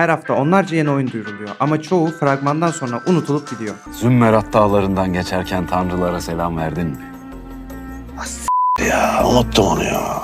Her hafta onlarca yeni oyun duyuruluyor ama çoğu fragmandan sonra unutulup gidiyor. Zümmerat dağlarından geçerken tanrılara selam verdin mi? Ya unuttum onu ya.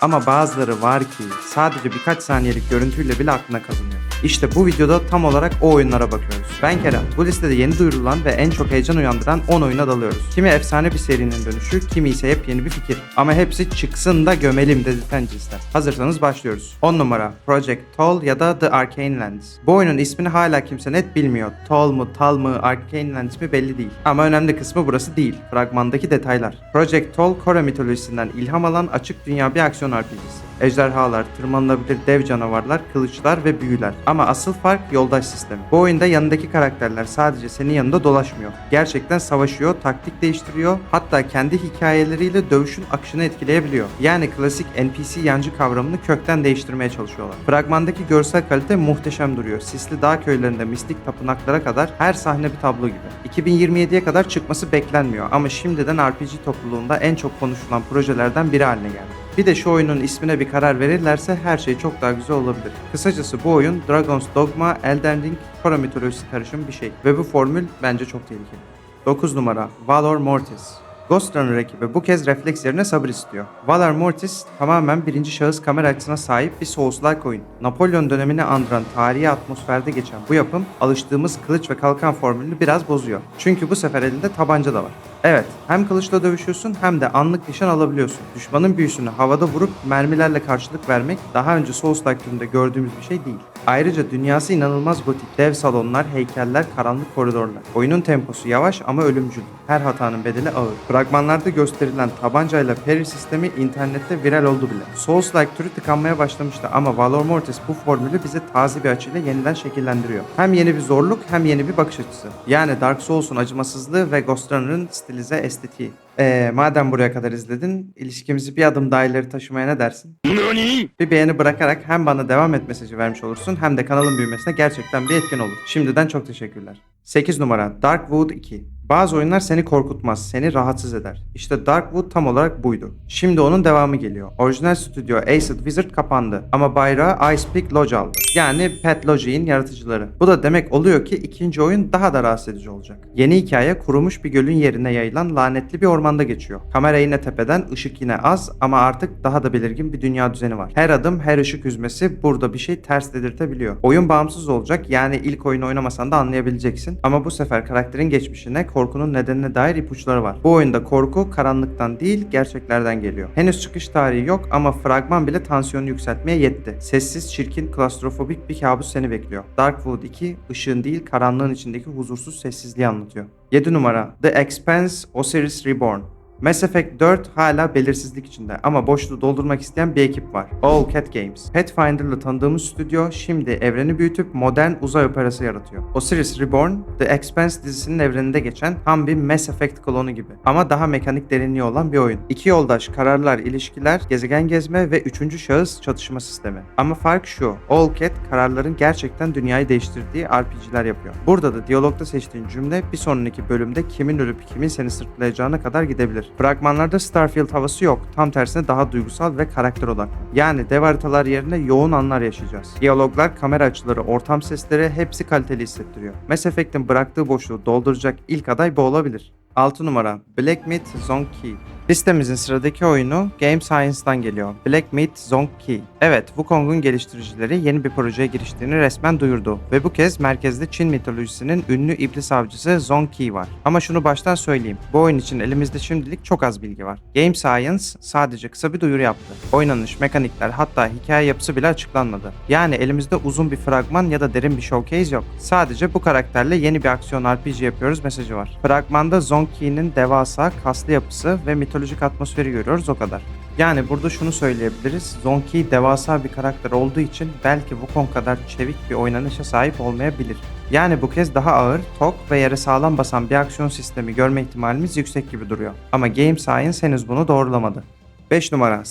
Ama bazıları var ki sadece birkaç saniyelik görüntüyle bile aklına kazınıyor. İşte bu videoda tam olarak o oyunlara bakıyoruz. Ben Kerem. Bu listede yeni duyurulan ve en çok heyecan uyandıran 10 oyuna dalıyoruz. Kimi efsane bir serinin dönüşü, kimi ise yepyeni bir fikir. Ama hepsi çıksın da gömelim dedirten cinsten. Hazırsanız başlıyoruz. 10 numara Project Toll ya da The Arcane Lands. Bu oyunun ismini hala kimse net bilmiyor. Toll mu, Tal mı, Arcane Lands mi belli değil. Ama önemli kısmı burası değil. Fragmandaki detaylar. Project Toll, Kore mitolojisinden ilham alan açık dünya bir aksiyon RPG'si. Ejderhalar, tırmanılabilir dev canavarlar, kılıçlar ve büyüler. Ama asıl fark yoldaş sistemi. Bu oyunda yanındaki karakterler sadece senin yanında dolaşmıyor. Gerçekten savaşıyor, taktik değiştiriyor, hatta kendi hikayeleriyle dövüşün akışını etkileyebiliyor. Yani klasik NPC yancı kavramını kökten değiştirmeye çalışıyorlar. Fragmandaki görsel kalite muhteşem duruyor. Sisli dağ köylerinde mistik tapınaklara kadar her sahne bir tablo gibi. 2027'ye kadar çıkması beklenmiyor ama şimdiden RPG topluluğunda en çok konuşulan projelerden biri haline geldi. Bir de şu oyunun ismine bir karar verirlerse her şey çok daha güzel olabilir. Kısacası bu oyun Dragon's Dogma, Elden Ring, Kore mitolojisi karışım bir şey. Ve bu formül bence çok tehlikeli. 9 numara Valor Mortis. Ghost Runner ekibi bu kez refleks yerine sabır istiyor. Valor Mortis tamamen birinci şahıs kamera açısına sahip bir Souls-like oyun. Napolyon dönemini andıran tarihi atmosferde geçen bu yapım alıştığımız kılıç ve kalkan formülünü biraz bozuyor. Çünkü bu sefer elinde tabanca da var. Evet, hem kılıçla dövüşüyorsun hem de anlık nişan alabiliyorsun. Düşmanın büyüsünü havada vurup mermilerle karşılık vermek daha önce Souls-like türünde gördüğümüz bir şey değil. Ayrıca dünyası inanılmaz gotik. Dev salonlar, heykeller, karanlık koridorlar. Oyunun temposu yavaş ama ölümcül. Her hatanın bedeli ağır. Fragmanlarda gösterilen tabancayla parry sistemi internette viral oldu bile. Souls-like türü tıkanmaya başlamıştı ama Valor Mortis bu formülü bize taze bir açıyla yeniden şekillendiriyor. Hem yeni bir zorluk hem yeni bir bakış açısı. Yani Dark Souls'un acımasızlığı ve Ghost Runner'ın stilize estetiği. Ee, madem buraya kadar izledin, ilişkimizi bir adım daha ileri taşımaya ne dersin? Bir beğeni bırakarak hem bana devam et mesajı vermiş olursun hem de kanalın büyümesine gerçekten bir etken olur. Şimdiden çok teşekkürler. 8 numara Darkwood 2. Bazı oyunlar seni korkutmaz, seni rahatsız eder. İşte Darkwood tam olarak buydu. Şimdi onun devamı geliyor. Orijinal stüdyo Acid Wizard kapandı ama bayrağı Ice Peak Lodge aldı. Yani Pet Logic'in yaratıcıları. Bu da demek oluyor ki ikinci oyun daha da rahatsız edici olacak. Yeni hikaye kurumuş bir gölün yerine yayılan lanetli bir ormanda geçiyor. Kamera yine tepeden, ışık yine az ama artık daha da belirgin bir dünya düzeni var. Her adım, her ışık hüzmesi burada bir şey ters dedirtebiliyor. Oyun bağımsız olacak yani ilk oyunu oynamasan da anlayabileceksin. Ama bu sefer karakterin geçmişine, korkunun nedenine dair ipuçları var. Bu oyunda korku karanlıktan değil gerçeklerden geliyor. Henüz çıkış tarihi yok ama fragman bile tansiyonu yükseltmeye yetti. Sessiz, çirkin, klastrofobik bir kabus seni bekliyor. Darkwood 2 ışığın değil karanlığın içindeki huzursuz sessizliği anlatıyor. 7 numara The Expanse Osiris Reborn Mass Effect 4 hala belirsizlik içinde ama boşluğu doldurmak isteyen bir ekip var. All Cat Games. Pathfinder'la tanıdığımız stüdyo şimdi evreni büyütüp modern uzay operası yaratıyor. Osiris Reborn, The Expanse dizisinin evreninde geçen tam bir Mass Effect klonu gibi. Ama daha mekanik derinliği olan bir oyun. İki yoldaş, kararlar, ilişkiler, gezegen gezme ve üçüncü şahıs çatışma sistemi. Ama fark şu, All Cat kararların gerçekten dünyayı değiştirdiği RPG'ler yapıyor. Burada da diyalogda seçtiğin cümle bir sonraki bölümde kimin ölüp kimin seni sırtlayacağına kadar gidebilir. Fragmanlarda Starfield havası yok. Tam tersine daha duygusal ve karakter odaklı. Yani dev haritalar yerine yoğun anlar yaşayacağız. Diyaloglar, kamera açıları, ortam sesleri hepsi kaliteli hissettiriyor. Mass Effect'in bıraktığı boşluğu dolduracak ilk aday bu olabilir. 6 numara Black Myth Zonky Listemizin sıradaki oyunu Game Science'dan geliyor. Black Myth Zonky. Evet, Wukong'un geliştiricileri yeni bir projeye giriştiğini resmen duyurdu. Ve bu kez merkezde Çin mitolojisinin ünlü iblis avcısı Zonky var. Ama şunu baştan söyleyeyim. Bu oyun için elimizde şimdilik çok az bilgi var. Game Science sadece kısa bir duyuru yaptı. Oynanış, mekanikler hatta hikaye yapısı bile açıklanmadı. Yani elimizde uzun bir fragman ya da derin bir showcase yok. Sadece bu karakterle yeni bir aksiyon RPG yapıyoruz mesajı var. Fragmanda Zonky'nin devasa, kaslı yapısı ve mitolojik atmosferi görüyoruz o kadar. Yani burada şunu söyleyebiliriz. Zonky devasa bir karakter olduğu için belki Wukong kadar çevik bir oynanışa sahip olmayabilir. Yani bu kez daha ağır, tok ve yere sağlam basan bir aksiyon sistemi görme ihtimalimiz yüksek gibi duruyor. Ama Game Science henüz bunu doğrulamadı. 5 numara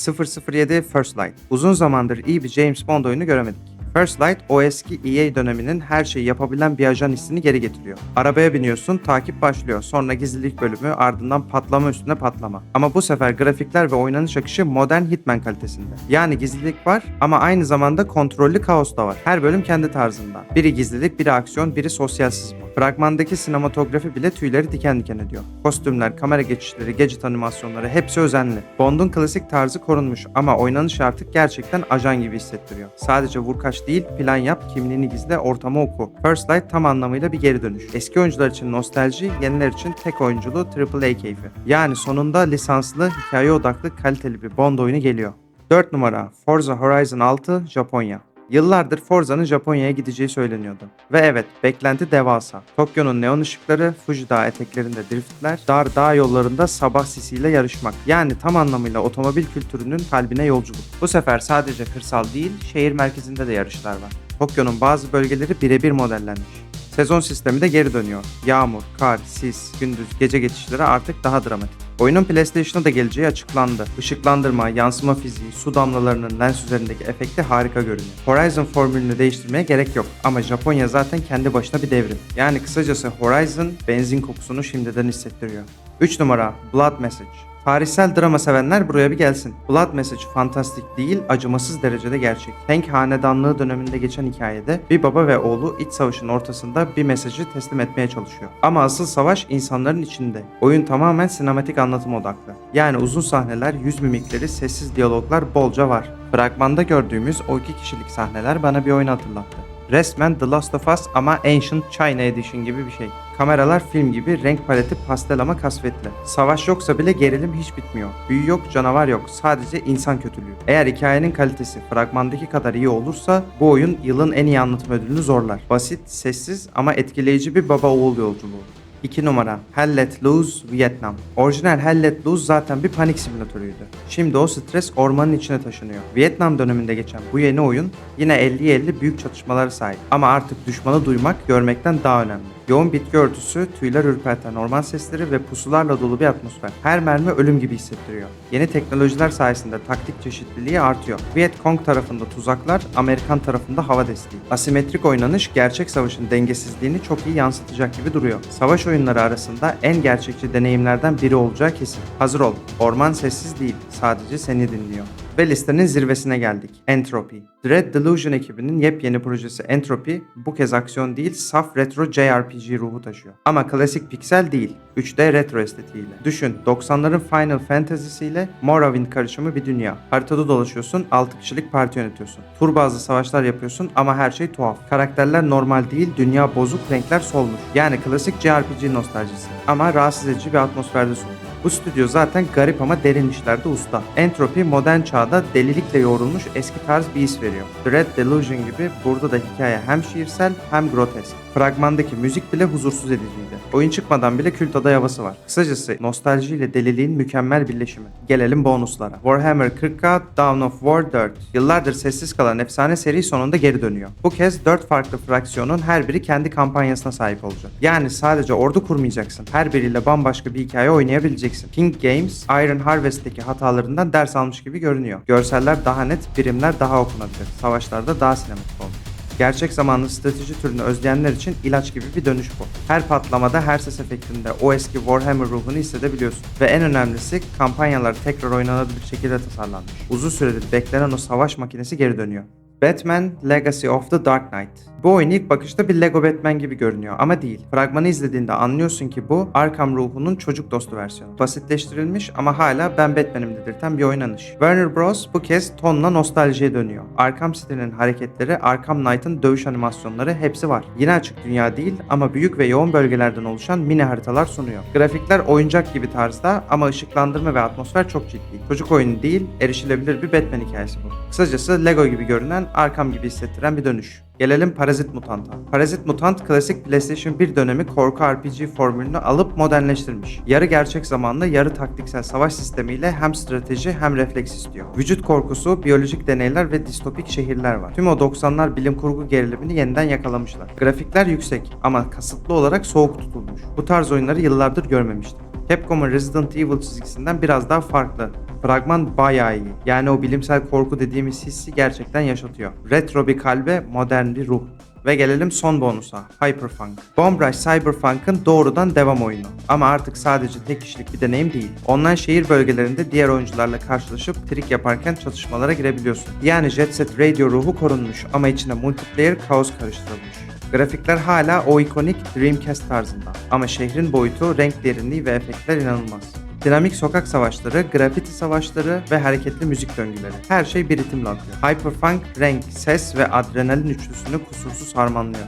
007 First Light. Uzun zamandır iyi bir James Bond oyunu göremedik. First Light o eski EA döneminin her şeyi yapabilen bir ajan hissini geri getiriyor. Arabaya biniyorsun, takip başlıyor. Sonra gizlilik bölümü, ardından patlama üstüne patlama. Ama bu sefer grafikler ve oynanış akışı modern Hitman kalitesinde. Yani gizlilik var ama aynı zamanda kontrollü kaos da var. Her bölüm kendi tarzında. Biri gizlilik, biri aksiyon, biri sosyal sızma. Fragmandaki sinematografi bile tüyleri diken diken ediyor. Kostümler, kamera geçişleri, gadget animasyonları hepsi özenli. Bond'un klasik tarzı korunmuş ama oynanış artık gerçekten ajan gibi hissettiriyor. Sadece vur kaç değil, plan yap, kimliğini gizle, ortamı oku. First Light tam anlamıyla bir geri dönüş. Eski oyuncular için nostalji, yeniler için tek oyunculu AAA keyfi. Yani sonunda lisanslı, hikaye odaklı, kaliteli bir Bond oyunu geliyor. 4 numara Forza Horizon 6 Japonya. Yıllardır Forza'nın Japonya'ya gideceği söyleniyordu. Ve evet, beklenti devasa. Tokyo'nun neon ışıkları, Fuji Dağı eteklerinde driftler, dar dağ yollarında sabah sisiyle yarışmak. Yani tam anlamıyla otomobil kültürünün kalbine yolculuk. Bu sefer sadece kırsal değil, şehir merkezinde de yarışlar var. Tokyo'nun bazı bölgeleri birebir modellenmiş. Sezon sistemi de geri dönüyor. Yağmur, kar, sis, gündüz, gece geçişleri artık daha dramatik. Oyunun PlayStation'a da geleceği açıklandı. Işıklandırma, yansıma fiziği, su damlalarının lens üzerindeki efekti harika görünüyor. Horizon formülünü değiştirmeye gerek yok ama Japonya zaten kendi başına bir devrim. Yani kısacası Horizon benzin kokusunu şimdiden hissettiriyor. 3 numara Blood Message. Tarihsel drama sevenler buraya bir gelsin. Blood Message fantastik değil, acımasız derecede gerçek. Tank hanedanlığı döneminde geçen hikayede bir baba ve oğlu iç savaşın ortasında bir mesajı teslim etmeye çalışıyor. Ama asıl savaş insanların içinde. Oyun tamamen sinematik anlatım odaklı. Yani uzun sahneler, yüz mimikleri, sessiz diyaloglar bolca var. Fragmanda gördüğümüz o iki kişilik sahneler bana bir oyunu hatırlattı. Resmen The Last of Us ama Ancient China Edition gibi bir şey. Kameralar film gibi, renk paleti pastel ama kasvetli. Savaş yoksa bile gerilim hiç bitmiyor. Büyü yok, canavar yok, sadece insan kötülüğü. Eğer hikayenin kalitesi fragmandaki kadar iyi olursa bu oyun yılın en iyi anlatım ödülünü zorlar. Basit, sessiz ama etkileyici bir baba oğul yolculuğu. 2 numara Hell Let Loose Vietnam. Orijinal Hell Let Loose zaten bir panik simülatörüydü. Şimdi o stres ormanın içine taşınıyor. Vietnam döneminde geçen bu yeni oyun yine 50-50 büyük çatışmalara sahip. Ama artık düşmanı duymak görmekten daha önemli. Yoğun bitki örtüsü, tüyler ürperten orman sesleri ve pusularla dolu bir atmosfer. Her mermi ölüm gibi hissettiriyor. Yeni teknolojiler sayesinde taktik çeşitliliği artıyor. Viet Cong tarafında tuzaklar, Amerikan tarafında hava desteği. Asimetrik oynanış gerçek savaşın dengesizliğini çok iyi yansıtacak gibi duruyor. Savaş oyunları arasında en gerçekçi deneyimlerden biri olacağı kesin. Hazır ol. Orman sessiz değil, sadece seni dinliyor. Ve listenin zirvesine geldik. Entropy. Dread Delusion ekibinin yepyeni projesi Entropy bu kez aksiyon değil saf retro JRPG ruhu taşıyor. Ama klasik piksel değil, 3D retro estetiğiyle. Düşün 90'ların Final Fantasy'siyle Morrowind karışımı bir dünya. Haritada dolaşıyorsun, 6 kişilik parti yönetiyorsun. Tur bazlı savaşlar yapıyorsun ama her şey tuhaf. Karakterler normal değil, dünya bozuk, renkler solmuş. Yani klasik JRPG nostaljisi. Ama rahatsız edici bir atmosferde sunuluyor. Bu stüdyo zaten garip ama derin işlerde usta. Entropy modern çağda delilikle yoğrulmuş eski tarz bir his veriyor. Dread Delusion gibi burada da hikaye hem şiirsel hem grotesk. Fragmandaki müzik bile huzursuz ediciydi. Oyun çıkmadan bile kült aday havası var. Kısacası nostalji ile deliliğin mükemmel birleşimi. Gelelim bonuslara. Warhammer 40k Dawn of War 4. Yıllardır sessiz kalan efsane seri sonunda geri dönüyor. Bu kez 4 farklı fraksiyonun her biri kendi kampanyasına sahip olacak. Yani sadece ordu kurmayacaksın. Her biriyle bambaşka bir hikaye oynayabileceksin. King Games, Iron Harvest'teki hatalarından ders almış gibi görünüyor. Görseller daha net, birimler daha okunabilir. Savaşlarda daha sinematik olmuş. Gerçek zamanlı strateji türünü özleyenler için ilaç gibi bir dönüş bu. Her patlamada, her ses efektinde o eski Warhammer ruhunu hissedebiliyorsun. Ve en önemlisi kampanyalar tekrar oynanabilir şekilde tasarlanmış. Uzun süredir beklenen o savaş makinesi geri dönüyor. Batman Legacy of the Dark Knight. Bu oyun ilk bakışta bir Lego Batman gibi görünüyor ama değil. Fragmanı izlediğinde anlıyorsun ki bu Arkham ruhunun çocuk dostu versiyonu. Basitleştirilmiş ama hala ben Batman'im dedirten bir oynanış. Warner Bros. bu kez tonla nostaljiye dönüyor. Arkham City'nin hareketleri, Arkham Knight'ın dövüş animasyonları hepsi var. Yine açık dünya değil ama büyük ve yoğun bölgelerden oluşan mini haritalar sunuyor. Grafikler oyuncak gibi tarzda ama ışıklandırma ve atmosfer çok ciddi. Çocuk oyunu değil, erişilebilir bir Batman hikayesi bu. Kısacası Lego gibi görünen, Arkham gibi hissettiren bir dönüş. Gelelim Parazit Mutant'a. Parazit Mutant klasik PlayStation 1 dönemi korku RPG formülünü alıp modernleştirmiş. Yarı gerçek zamanlı, yarı taktiksel savaş sistemiyle hem strateji hem refleks istiyor. Vücut korkusu, biyolojik deneyler ve distopik şehirler var. Tüm o 90'lar bilim kurgu gerilimini yeniden yakalamışlar. Grafikler yüksek ama kasıtlı olarak soğuk tutulmuş. Bu tarz oyunları yıllardır görmemiştim. Capcom'un Resident Evil çizgisinden biraz daha farklı. Fragman bayağı iyi. Yani o bilimsel korku dediğimiz hissi gerçekten yaşatıyor. Retro bir kalbe modern bir ruh. Ve gelelim son bonusa, Hyperfunk. Bomb Rush Cyberpunk'ın doğrudan devam oyunu. Ama artık sadece tek kişilik bir deneyim değil. Online şehir bölgelerinde diğer oyuncularla karşılaşıp trik yaparken çatışmalara girebiliyorsun. Yani Jet Set Radio ruhu korunmuş ama içine multiplayer kaos karıştırılmış. Grafikler hala o ikonik Dreamcast tarzında ama şehrin boyutu, renk derinliği ve efektler inanılmaz. Dinamik sokak savaşları, grafiti savaşları ve hareketli müzik döngüleri. Her şey bir ritimle akıyor. Hyperfunk, renk, ses ve adrenalin üçlüsünü kusursuz harmanlıyor.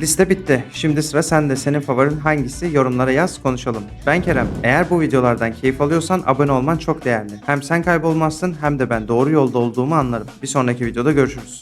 Liste bitti. Şimdi sıra sende. Senin favorin hangisi? Yorumlara yaz, konuşalım. Ben Kerem. Eğer bu videolardan keyif alıyorsan abone olman çok değerli. Hem sen kaybolmazsın hem de ben doğru yolda olduğumu anlarım. Bir sonraki videoda görüşürüz.